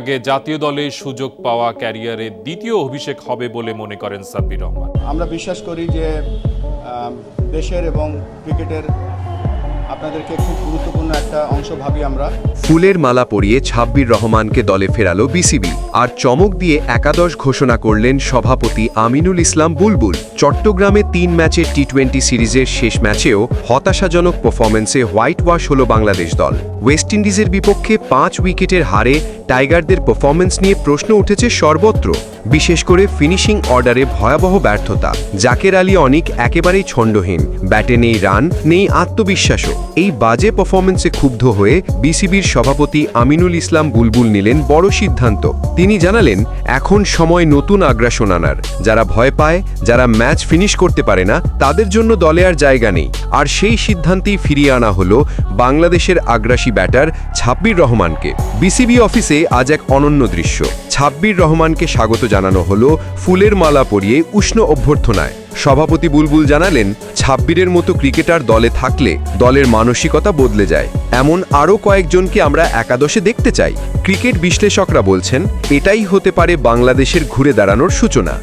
আগে জাতীয় দলে সুযোগ পাওয়া ক্যারিয়ারে দ্বিতীয় অভিষেক হবে বলে মনে করেন সাব্বির রহমান। আমরা বিশ্বাস করি যে দেশের এবং ক্রিকেটের আপনাদেরকে খুব গুরুত্বপূর্ণ একটা অংশ ভাবি আমরা। ফুলের মালা পরিয়ে ছাব্বির রহমানকে দলে ফেরালো বিসিবি। আর চমক দিয়ে একাদশ ঘোষণা করলেন সভাপতি আমিনুল ইসলাম বুলবুল। চট্টগ্রামে তিন ম্যাচের টি টোয়েন্টি সিরিজের শেষ ম্যাচেও হতাশাজনক পারফরমেন্সে হোয়াইট ওয়াশ হল বাংলাদেশ দল। ওয়েস্ট ইন্ডিজের বিপক্ষে পাঁচ উইকেটের হারে টাইগারদের পারফরমেন্স নিয়ে প্রশ্ন উঠেছে সর্বত্র। বিশেষ করে ফিনিশিং অর্ডারে ভয়াবহ ব্যর্থতা। জাকের আলী অনিক একেবারেই ছন্দহীন। ব্যাটে নেই রান, নেই আত্মবিশ্বাসও। এই বাজে পারফরমেন্সে ক্ষুব্ধ হয়ে বিসিবির সভাপতি আমিনুল ইসলাম বুলবুল নিলেন বড় সিদ্ধান্ত। তিনি জানালেন, এখন সময় নতুন আগ্রাসন আনার। যারা ভয় পায়, যারা ম্যাচ ফিনিশ করতে পারে না, তাদের জন্য দলে আর জায়গা নেই। আর সেই সিদ্ধান্তেই ফিরিয়ে আনা হলো বাংলাদেশের আগ্রাসী ব্যাটার ছাব্বির রহমানকে। বিসিবি অফিসে আজ এক অনন্য দৃশ্য। ছাব্বির রহমানকে স্বাগত জানানো হলো ফুলের মালা পরিয়ে উষ্ণ অভ্যর্থনায়। সভাপতি বুলবুল জানালেন, ছাব্বিরের মতো ক্রিকেটার দলে থাকলে দলের মানসিকতা বদলে যায়। এমন আরও কয়েকজনকে আমরা একাদশে দেখতে চাই। ক্রিকেট বিশ্লেষকরা বলছেন, এটাই হতে পারে বাংলাদেশের ঘুরে দাঁড়ানোর সূচনা।